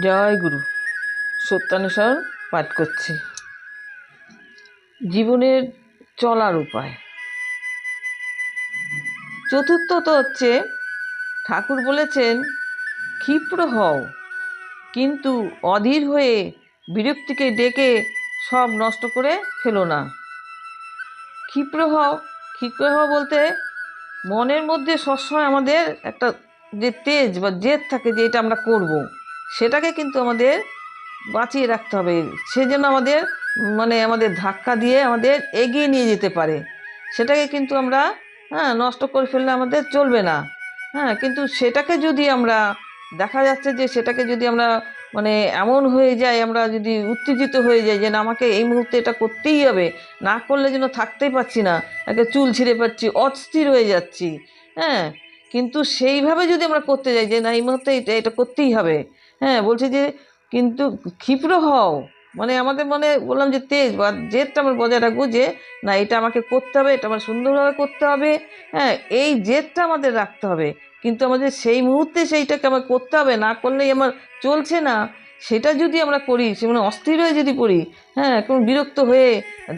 জয় গুরু। সত্যানুসরণ পাঠ করছি। জীবনের চলার উপায়। চতুর্থত হচ্ছে, ঠাকুর বলেছেন, ক্ষিপ্র হও। কিন্তু অধীর হয়ে বিরক্তিকে ডেকে সব নষ্ট করে ফেলো না। ক্ষিপ্র হও ক্ষিপ্র হও বলতে মনের মধ্যে সবসময় আমাদের একটা যে তেজ বা জেদ থাকে যে এটা আমরা করব। সেটাকে কিন্তু আমাদের বাঁচিয়ে রাখতে হবে। সে যেন আমাদের মানে আমাদের ধাক্কা দিয়ে আমাদের এগিয়ে নিয়ে যেতে পারে। সেটাকে কিন্তু আমরা হ্যাঁ নষ্ট করে ফেললে আমাদের চলবে না। হ্যাঁ কিন্তু সেটাকে যদি আমরা, দেখা যাচ্ছে যে সেটাকে যদি আমরা মানে এমন হয়ে যায়, আমরা যদি উত্তেজিত হয়ে যাই যে না, আমাকে এই মুহূর্তে এটা করতেই হবে, না করলে যেন থাকতেই পারছি না একটা চুল ছিঁড়ে পাচ্ছি, অস্থির হয়ে যাচ্ছি। হ্যাঁ কিন্তু সেইভাবে যদি আমরা করতে যাই যে না, এই মুহূর্তে এটা এটা করতেই হবে হ্যাঁ বলছে যে কিন্তু ক্ষিপ্র হও। মানে আমাদের মনে বললাম যে তেজ, বা জেদটা আমার বজায় রাখব যে, না, এটা আমাকে করতে হবে, এটা আমার সুন্দরভাবে করতে হবে হ্যাঁ এই জেদটা আমাদের রাখতে হবে। কিন্তু আমাদের সেই মুহূর্তে সেইটাকে আমার করতে হবে, না করলেই আমার চলছে না। সেটা যদি আমরা করি, সে মানে অস্থির হয়ে যদি পড়ি হ্যাঁ কোন বিরক্ত হয়ে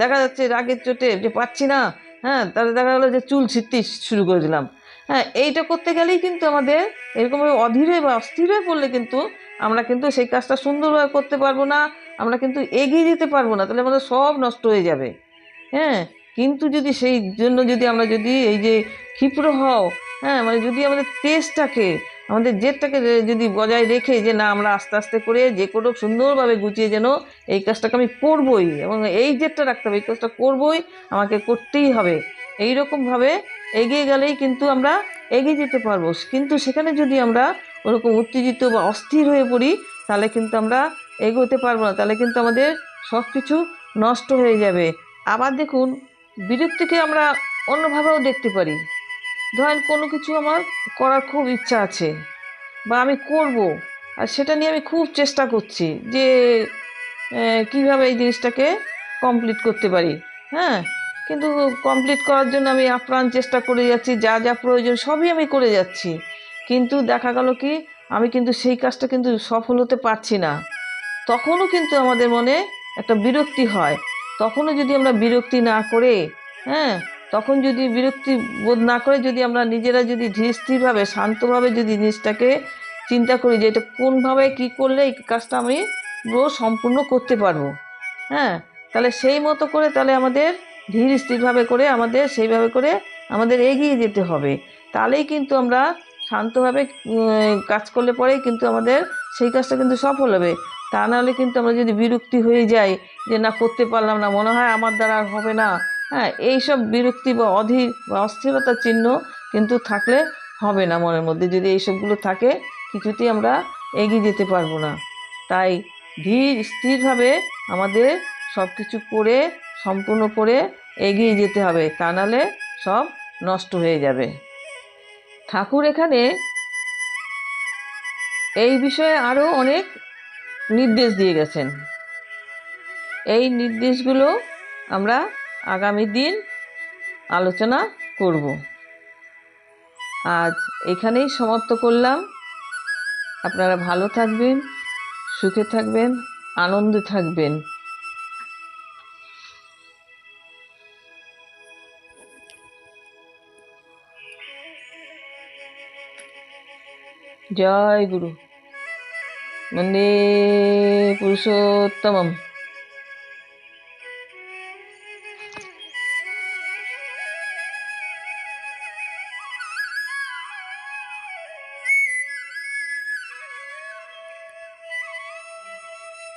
দেখা যাচ্ছে রাগের চোটে যে পাচ্ছি না হ্যাঁ তাহলে দেখা গেলো যে চুল ছিঁড়তে শুরু করে দিলাম। হ্যাঁ এইটা করতে গেলেই কিন্তু আমাদের এরকমভাবে অধীর বা অস্থির হয়ে পড়লে কিন্তু আমরা কিন্তু সেই কাজটা সুন্দরভাবে করতে পারব না, আমরা কিন্তু এগিয়ে যেতে পারব না, তাহলে আমাদের সব নষ্ট হয়ে যাবে। হ্যাঁ কিন্তু যদি সেই জন্য যদি আমরা যদি এই যে ক্ষিপ্র হও হ্যাঁ মানে যদি আমাদের তেজটাকে, আমাদের জেদটাকে যদি বজায় রেখে যে না, আমরা আস্তে আস্তে করে যে কোনো সুন্দরভাবে গুছিয়ে যেন এই কাজটাকে আমি করবই এবং এই জেদটা রাখতে হবে, এই কাজটা করবই, আমাকে করতেই হবে। এই রকমভাবে এগিয়ে গেলেই কিন্তু আমরা এগিয়ে যেতে পারব। কিন্তু সেখানে যদি আমরা ওরকম উত্তেজিত বা অস্থির হয়ে পড়ি, তাহলে কিন্তু আমরা এগোতে পারব না। তাহলে কিন্তু আমাদের সব কিছু নষ্ট হয়ে যাবে। আবার দেখুন, বিরক্তিকে আমরা অন্যভাবেও দেখতে পারি। ধরেন কোনো কিছু আমার করার খুব ইচ্ছা আছে বা আমি করব, আর সেটা নিয়ে আমি খুব চেষ্টা করছি যে কীভাবে এই জিনিসটাকে কমপ্লিট করতে পারি। হ্যাঁ? কিন্তু কমপ্লিট করার জন্য আমি আপ্রাণ চেষ্টা করে যাচ্ছি, যা যা প্রয়োজন সবই আমি করে যাচ্ছি। কিন্তু দেখা গেল কি, আমি কিন্তু সেই কাজটা কিন্তু সফল হতে পারছি না। তখনও কিন্তু আমাদের মনে একটা বিরক্তি হয়। তখনও যদি আমরা বিরক্তি না করে হ্যাঁ তখন যদি বিরক্তি বোধ না করে যদি আমরা নিজেরা যদি ধীর স্থিরভাবে, শান্তভাবে যদি জিনিসটাকে চিন্তা করি যে এটা কোনভাবে কি করলে এই কাজটা আমি পুরো সম্পূর্ণ করতে পারব। হ্যাঁ তাহলে সেই মতো করে তাহলে আমাদের ধীর স্থিরভাবে করে আমাদের সেইভাবে করে আমাদের এগিয়ে যেতে হবে। তাহলেই কিন্তু আমরা শান্তভাবে কাজ করলে পরেই কিন্তু আমাদের সেই কাজটা কিন্তু সফল হবে। তা নাহলে কিন্তু আমরা যদি বিরক্তি হয়ে যাই যে, না, করতে পারলাম না। মনে হয় আমার দ্বারা আর হবে না। হ্যাঁ এইসব বিরক্তি বা অধীর বা অস্থিরতার চিহ্ন কিন্তু থাকলে হবে না মনের মধ্যে। যদি এইসবগুলো থাকে, কিছুতেই আমরা এগিয়ে যেতে পারব না। তাই ধীর, স্থিরভাবে আমাদের সব কিছু করে, সম্পূর্ণ করে এগিয়ে যেতে হবে। তা নাহলে সব নষ্ট হয়ে যাবে। ঠাকুর এখানে এই বিষয়ে আরও অনেক নির্দেশ দিয়ে গেছেন। এই নির্দেশগুলো আমরা আগামী দিন আলোচনা করব। আজ এখানেই সমাপ্ত করলাম। আপনারা ভালো থাকবেন, সুখে থাকবেন, আনন্দে থাকবেন। জয় গুরু বন্দে পুরুষোত্তমম